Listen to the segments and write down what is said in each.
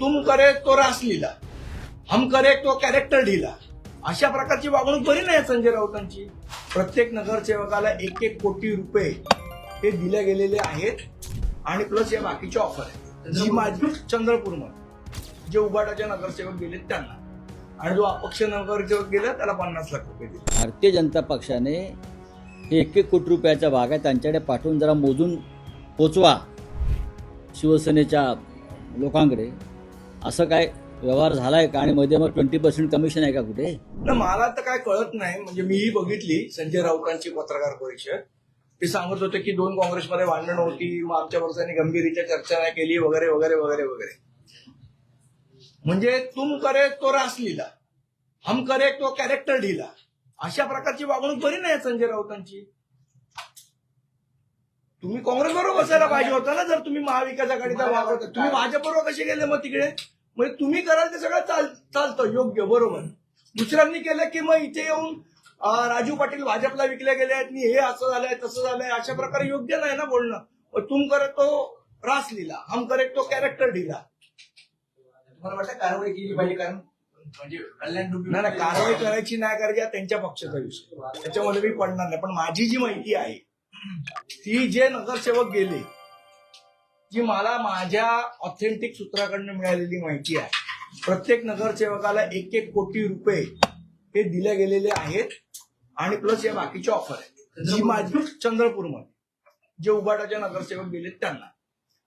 तुम करे तो रासलीला हम करे तो कॅरेक्टर ढिला. अशा प्रकारची वागणूक बरी नाही संजय राऊतांची. प्रत्येक नगरसेवकाला एक एक कोटी रुपये हे दिले गेलेले आहेत आणि प्लस या बाकीच्या ऑफर आहेत. जी माझी चंद्रपूरमध्ये जे उबाटाचे नगरसेवक गेलेत त्यांना. आणि जो अपक्ष नगरसेवक गेला त्याला पन्नास लाख रुपये दिले. भारतीय जनता पक्षाने हे एक एक कोटी रुपयाच्या भाग आहे. त्यांच्याकडे पाठवून जरा मोजून पोचवा शिवसेनेच्या लोकांकडे. असं काय व्यवहार झालाय का? आणि मध्ये मग ट्वेंटी पर्सेंट कमिशन आहे का कुठे? मला तर काय कळत नाही. म्हणजे मीही बघितली संजय राऊतांची पत्रकार परिषद. ते सांगत होते की दोन काँग्रेसमध्ये भांडण होती मग आमच्या वर्षांनी गंभीरीच्या चर्चा नाही केली वगैरे वगैरे वगैरे वगैरे. म्हणजे तुम करे तो रास लिहिला हम करे तो कॅरेक्टर लिहिला अशा प्रकारची वागणूक बरी नाही संजय राऊतांची. तुम्ही काँग्रेस बरोबर बसायला पाहिजे होता ना जर तुम्ही महाविकास आघाडीचा वागवता तुम्ही भाजपबरोबर कसे गेले मग तिकडे? म्हणजे तुम्ही कराल ते सगळं चाल चालतं योग्य बरोबर. दुसऱ्यांनी केलं की मग इथे येऊन राजू पाटील भाजपला विकले गेले आहेत हे असं झालंय तसं झालंय अशा प्रकारे योग्य नाही ना बोलणं. तुम करे तो रास लिहिला हम करे तो कॅरेक्टर ढिला. तुम्हाला वाटतं कारवाई केली पाहिजे? कारण म्हणजे कल्याण नाही नाही, कारवाई करायची नाही करायची त्यांच्या पक्षाचा विषय. त्याच्यामध्ये मी पडणार नाही पण माझी जी माहिती आहे ती जे नगरसेवक गेले जी मला माझ्या ऑथेंटिक सूत्राकडनं मिळालेली माहिती आहे. प्रत्येक नगरसेवकाला एक एक कोटी रुपये हे दिले गेलेले आहेत आणि प्लस या बाकीच्या ऑफर आहेत. जी माझी चंद्रपूरमध्ये. जे उबाटाचे नगरसेवक गेलेत त्यांना.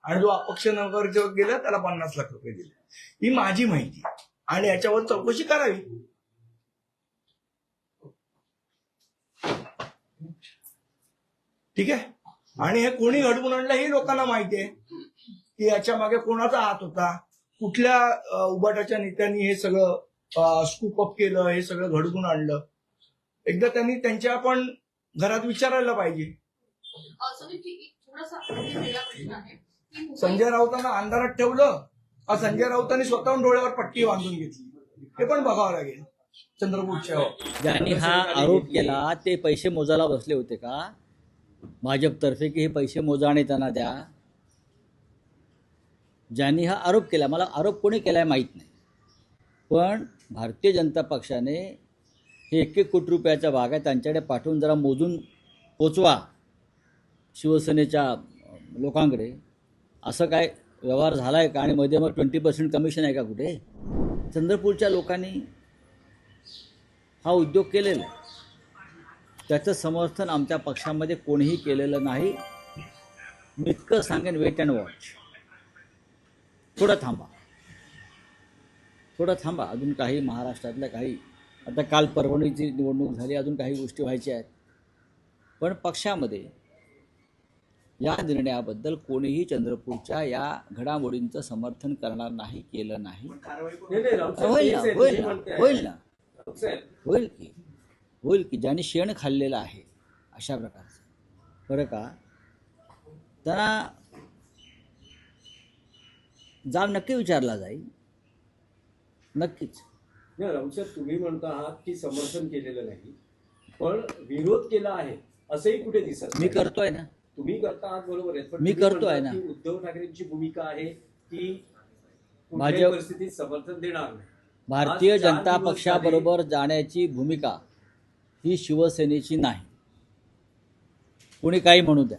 आणि जो अपक्ष नगरसेवक गेला त्याला पन्नास लाख रुपये दिले. ही माझी माहिती. आणि याच्यावर चौकशी करावी. ठीक आहे? आणि हे कोणी घडवून आणलं हे लोकांना माहिती आहे. की याच्या मागे कोणाचा हात होता? कुठल्या उबाटाच्या नेत्यांनी हे सगळं स्कूप अप केलं हे सगळं घडवून आणलं? एकदा त्यांनी त्यांच्या पण घरात विचारायला पाहिजे. असं मी ठीक- थोडासा वेगळा प्रश्न आहे. की मुंबई- संजय राऊतांना अंधारात ठेवलं का संजय राऊतांनी स्वतःहून डोळ्यावर पट्टी बांधून घेतली? हे पण बघावं लागेल. चंद्रपूरच्या ज्यांनी हा आरोप केला ते पैसे मोजायला बसले होते का? भाजपतर्फे की हे पैसे मोजाणे त्यांना द्या. ज्यांनी हा आरोप केला मला आरोप कोणी केलाय माहीत नाही. पण भारतीय जनता पक्षाने हे एक एक कोटी रुपयाचा भाग आहे त्यांच्याकडे पाठवून जरा मोजून पोचवा शिवसेनेच्या लोकांकडे. असं काय व्यवहार झालाय का? आणि मध्ये मग ट्वेंटी पर्सेंट कमिशन आहे का कुठे? चंद्रपूरच्या लोकांनी हा उद्योग केलेला आहे. त्याचं समर्थन आमच्या पक्षामध्ये कोणीही केलेलं नाही. मी इतकं सांगेन वेट अँड वॉच थोडं थांबा. थोडं थांबा. अजून काही महाराष्ट्रातल्या काही आता काल परभणीची निवडणूक झाली अजून काही गोष्टी व्हायच्या आहेत. पण पक्षामध्ये या निर्णयाबद्दल कोणीही चंद्रपूरच्या या घडामोडींचं समर्थन करणार नाही केलं नाही. होईल ना होईल ना होईल ना. होईल की. होईल की ज्याने शेण खाल्लेलं आहे अशा प्रकारचं. बरं का? त्यांना जाब नक्की विचारला जाईल. नक्कीच. नाही रामसाहेब तुम्ही म्हणता आहात की समर्थन केलेलं नाही पण विरोध केला आहे असंही कुठे दिसत मी. करतोय ना. तुम्ही करता आहात बरोबर आहे पण मी करतोय ना. उद्धव ठाकरेंची भूमिका आहे की भाजप- परिस्थितीत समर्थन देणार नाही. भारतीय जनता पक्षाबरोबर जाण्याची भूमिका ही शिवसेनेची नाही. कोणी काही म्हणू द्या.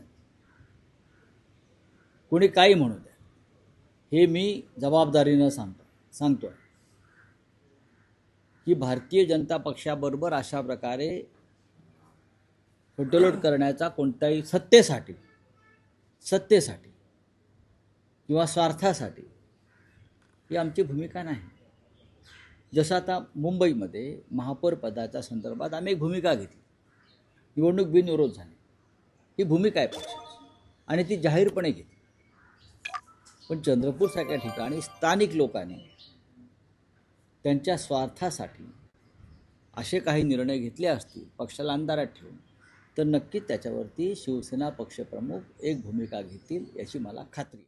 कोणी काही म्हणू द्या. हे मी जबाबदारीनं सांगतो सांगतो की भारतीय जनता पक्षाबरोबर अशा प्रकारे फुटलोट करण्याचा कोणताही सत्तेसाठी सत्तेसाठी किंवा स्वार्थासाठी ही आमची भूमिका नाही. जसं आता मुंबईमध्ये महापौर पदाच्या संदर्भात आम्ही एक भूमिका घेतली. निवडणूक बिनविरोध झाली. ही भूमिका आहे पक्षाची. आणि ती जाहीरपणे घेतली. पण चंद्रपूरसारख्या ठिकाणी स्थानिक लोकांनी त्यांच्या स्वार्थासाठी असे काही निर्णय घेतले असतील पक्षाला अंधारात ठेवून तर नक्कीच त्याच्यावरती शिवसेना पक्षप्रमुख एक भूमिका घेतील याची मला खात्री